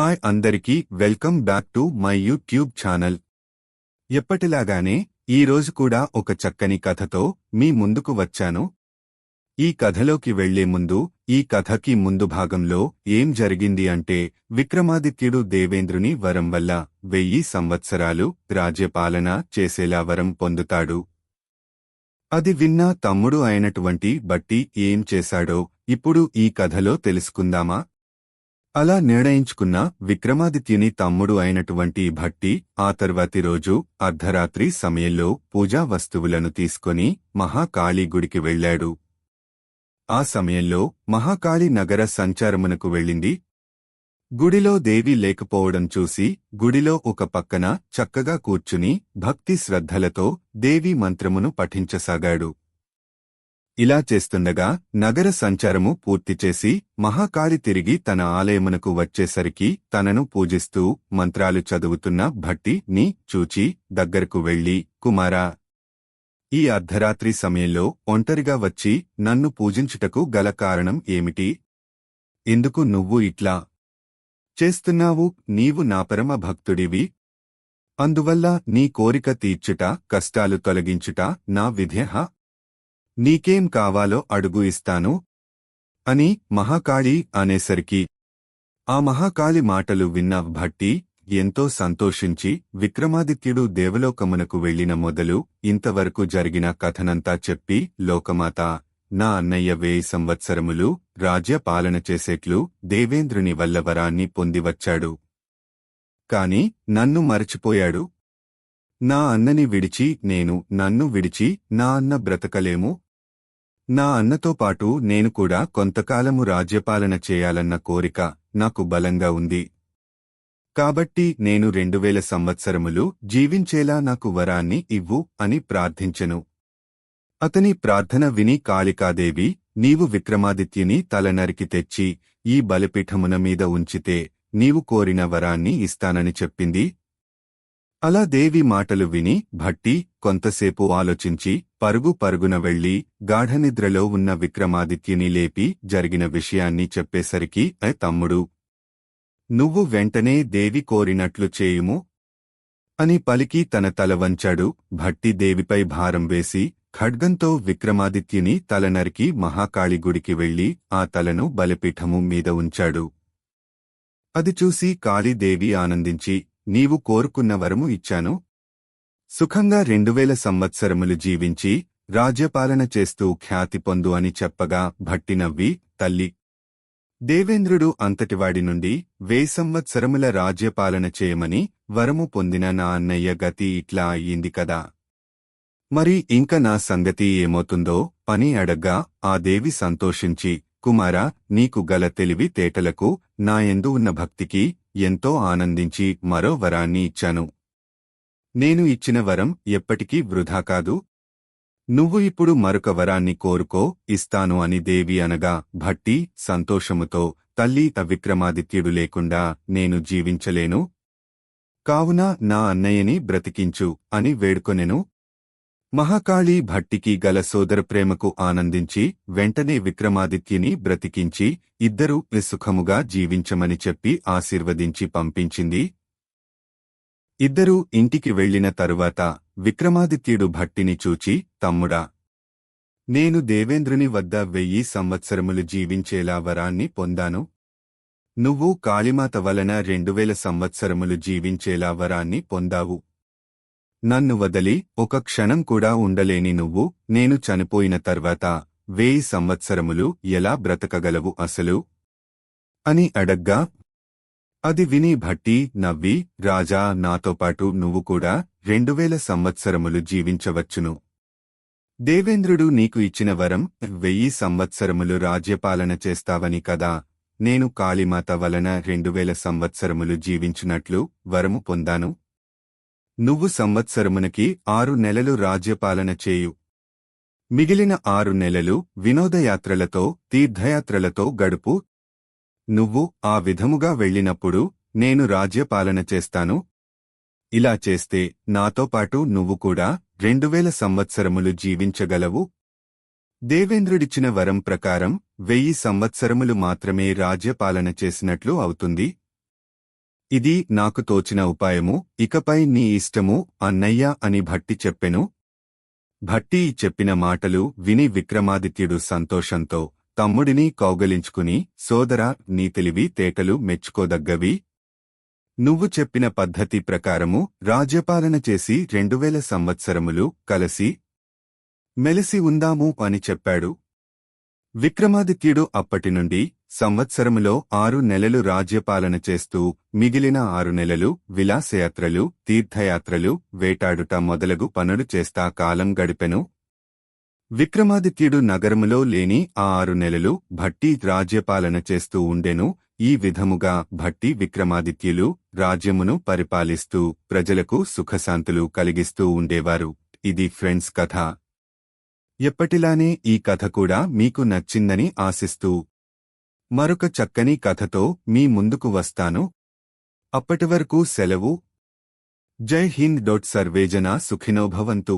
Hi అందరికీ welcome back to my YouTube channel. ఎప్పటిలాగానే ఈ రోజు కూడా ఒక చక్కని కథతో మీ ముందుకు వచ్చాను. ఈ కథలోకి వెళ్ళే ముందు ఈ కథకి ముందు భాగంలో ఏం జరిగింది అంటే విక్రమాదిత్యుడు దేవేంద్రుని వరం వల్ల వెయ్యి సంవత్సరాలు రాజ్యపాలన చేసేలా వరం పొందుతాడు. అది విన్నా తమ్ముడు అయినటువంటి బట్టి ఏం చేశాడో ఇప్పుడు ఈ కథలో తెలుసుకుందామా? అలా నిర్ణయించుకున్న విక్రమాదిత్యుని తమ్ముడు అయినటువంటి భట్టి ఆ తర్వాతి రోజు అర్ధరాత్రి సమయంలో పూజా వస్తువులను తీసుకొని మహాకాళీ గుడికి వెళ్ళాడు. ఆ సమయంలో మహాకాళి నగర సంచారమునకు వెళ్ళింది. గుడిలో దేవి లేకపోవడం చూసి గుడిలో ఒక పక్కన చక్కగా కూర్చుని భక్తి శ్రద్ధలతో దేవి మంత్రమును పఠించసాగాడు. ఇలా చేస్తుండగా నగర సంచారము పూర్తి చేసి మహాకాళి తిరిగి తన ఆలయమునకు వచ్చేసరికి తనను పూజిస్తూ మంత్రాలు చదువుతున్న భట్టి ని చూచి దగ్గరకు వెళ్ళి కుమారా ఈ అర్ధరాత్రి సమయంలో ఒంటరిగా వచ్చి నన్ను పూజించుటకు గల కారణం ఏమిటి? ఎందుకు నువ్వు ఇట్లా చేస్తున్నావు? నీవు నా పరమ భక్తుడివి. అందువల్ల నీ కోరిక తీర్చుట కష్టాలు తొలగించుట నా విధేహ నీకేం కావాలో అడుగు ఇస్తాను? అని మహాకాళి అనేసరికి ఆ మహాకాళి మాటలు విన్న భట్టి ఎంతో సంతోషించి విక్రమాదిత్యుడు దేవలోకమునకు వెళ్ళిన మొదలు ఇంతవరకు జరిగిన కథనంతా చెప్పి లోకమాత నా అన్నయ్య వేయి సంవత్సరములు రాజ్య పాలన చేసేట్లు దేవేంద్రుని వల్ల వరాన్ని పొందివచ్చాడు కాని నన్ను మరచిపోయాడు. నా అన్నని విడిచి నేను నన్ను విడిచి నా అన్న బ్రతకలేము? నా అన్నతో పాటు నేను కూడా కొంతకాలము రాజ్యపాలన చేయాలన్న కోరిక నాకు బలంగా ఉంది. కాబట్టి నేను రెండువేల సంవత్సరములు జీవించేలా నాకు వరాన్ని ఇవ్వు అని ప్రార్థించెను. అతని ప్రార్థన విని కాళికాదేవి నీవు విక్రమాదిత్యుని తల నరికి తెచ్చి ఈ బలిపీఠమున మీద ఉంచితే నీవు కోరిన వరాన్ని ఇస్తానని చెప్పింది. అలా దేవి మాటలు విని భట్టి కొంతసేపు ఆలోచించి పరుగు పరుగున వెళ్ళి గాఢనిద్రలో ఉన్న విక్రమాదిత్యని లేపి జరిగిన విషయాన్ని చెప్పేసరికి ఏ తమ్ముడు నువ్వు వెంటనే దేవి కోరినట్లు చేయుము అని పలికి తన తల వంచాడు. భట్టి దేవిపై భారం వేసి ఖడ్గంతో విక్రమాదిత్యుని తల నరికి మహాకాళి గుడికి వెళ్ళి ఆ తలను బలిపీఠము మీద ఉంచాడు. అది చూసి కాళీదేవి ఆనందించి నీవు కోరుకున్న వరము ఇచ్చాను. సుఖంగా రెండువేల సంవత్సరములు జీవించి రాజ్యపాలన చేస్తూ ఖ్యాతి పొందు అని చెప్పగా భట్టి నవ్వి తల్లి! దేవేంద్రుడు అంతటివాడి నుండి వే సంవత్సరముల రాజ్యపాలన చేయమని వరము పొందిన నా అన్నయ్య గతి ఇట్లా అయ్యింది కదా. మరి ఇంక నా సంగతి ఏమవుతుందో? పని అడగ్గా ఆ దేవి సంతోషించి కుమారా నీకు గల తెలివి తేటలకు నాయందు ఉన్న భక్తికి ఎంతో ఆనందించి మరో వరాన్ని ఇచ్చాను. నేను ఇచ్చిన వరం ఎప్పటికీ వృధా కాదు. నువ్వు ఇప్పుడు మరొక వరాన్ని కోరుకో ఇస్తాను అని దేవి అనగా భట్టి సంతోషముతో తల్లి విక్రమాదిత్యుడు లేకుండా నేను జీవించలేను. కావున నా అన్నయ్యని బ్రతికించు అని వేడుకొనెను. మహాకాళీ భట్టికి గల సోదర ప్రేమకు ఆనందించి వెంటనే విక్రమాదిత్యని బ్రతికించి ఇద్దరూ సుఖముగా జీవించమని చెప్పి ఆశీర్వదించి పంపించింది. ఇద్దరూ ఇంటికి వెళ్ళిన తరువాత విక్రమాదిత్యుడు భట్టిని చూచి తమ్ముడా నేను దేవేంద్రుని వద్ద వెయ్యి సంవత్సరములు జీవించేలా వరాన్ని పొందాను. నువ్వు కాళిమాత వలన రెండువేల సంవత్సరములు జీవించేలా వరాన్ని పొందావు. నన్ను వదలి ఒక క్షణం కూడా ఉండలేని నువ్వు నేను చనిపోయిన తర్వాత వేయి సంవత్సరములు ఎలా బ్రతకగలవు అసలు? అని అడగ్గా అది విని భట్టి నవ్వి రాజా నాతో పాటు నువ్వు కూడా రెండువేల సంవత్సరములు జీవించవచ్చును. దేవేంద్రుడు నీకు ఇచ్చిన వరం వెయ్యి సంవత్సరములు రాజ్యపాలన చేస్తావని కదా నేను కాళీమాత వలన రెండువేల సంవత్సరములు జీవించినట్లు వరము పొందాను. నువ్వు సంవత్సరమునకి ఆరు నెలలు రాజ్యపాలన చేయు. మిగిలిన ఆరు నెలలు వినోదయాత్రలతో తీర్థయాత్రలతో గడుపు. నువ్వు ఆ విధముగా వెళ్ళినప్పుడు నేను రాజ్యపాలన చేస్తాను. ఇలా చేస్తే నాతో పాటు నువ్వు కూడా రెండువేల సంవత్సరములు జీవించగలవు. దేవేంద్రుడిచ్చిన వరం ప్రకారం వెయ్యి సంవత్సరములు మాత్రమే రాజ్యపాలన చేసినట్లు అవుతుంది. ఇది నాకు తోచిన ఉపాయము ఇకపై నీ ఇష్టము అన్నయ్య అని భట్టి చెప్పెను. భట్టి చెప్పిన మాటలు విని విక్రమాదిత్యుడు సంతోషంతో తమ్ముడిని కౌగలించుకుని సోదర నీ తెలివి తేటలు మెచ్చుకోదగ్గవి. నువ్వు చెప్పిన పద్ధతి ప్రకారము రాజ్యపాలన చేసి రెండువేల సంవత్సరములు కలసి మెలిసి ఉందాము అని చెప్పాడు. విక్రమాదిత్యుడు అప్పటి నుండి సంవత్సరములో ఆరు నెలలు రాజ్యపాలన చేస్తూ మిగిలిన ఆరు నెలలు విలాసయాత్రలు తీర్థయాత్రలు వేటాడుట మొదలగు పనులు చేస్తా కాలం గడిపెను. విక్రమాదిత్యుడు నగరములో లేని ఆ ఆరు నెలలు భట్టి రాజ్యపాలన చేస్తూ ఉండెను. ఈ విధముగా భట్టి విక్రమాదిత్యులు రాజ్యమును పరిపాలిస్తూ ప్రజలకు సుఖశాంతులు కలిగిస్తూ ఉండేవారు. ఇది ఫ్రెండ్స్ కథ. ఎప్పటిలానే ఈ కథ కూడా మీకు నచ్చిందని ఆశిస్తూ మరొక చక్కని కథతో మీ ముందుకు వస్తాను. అప్పటివరకు సెలవు. జై హింద్ డొట్ సర్వేజన సుఖినో భవంతు.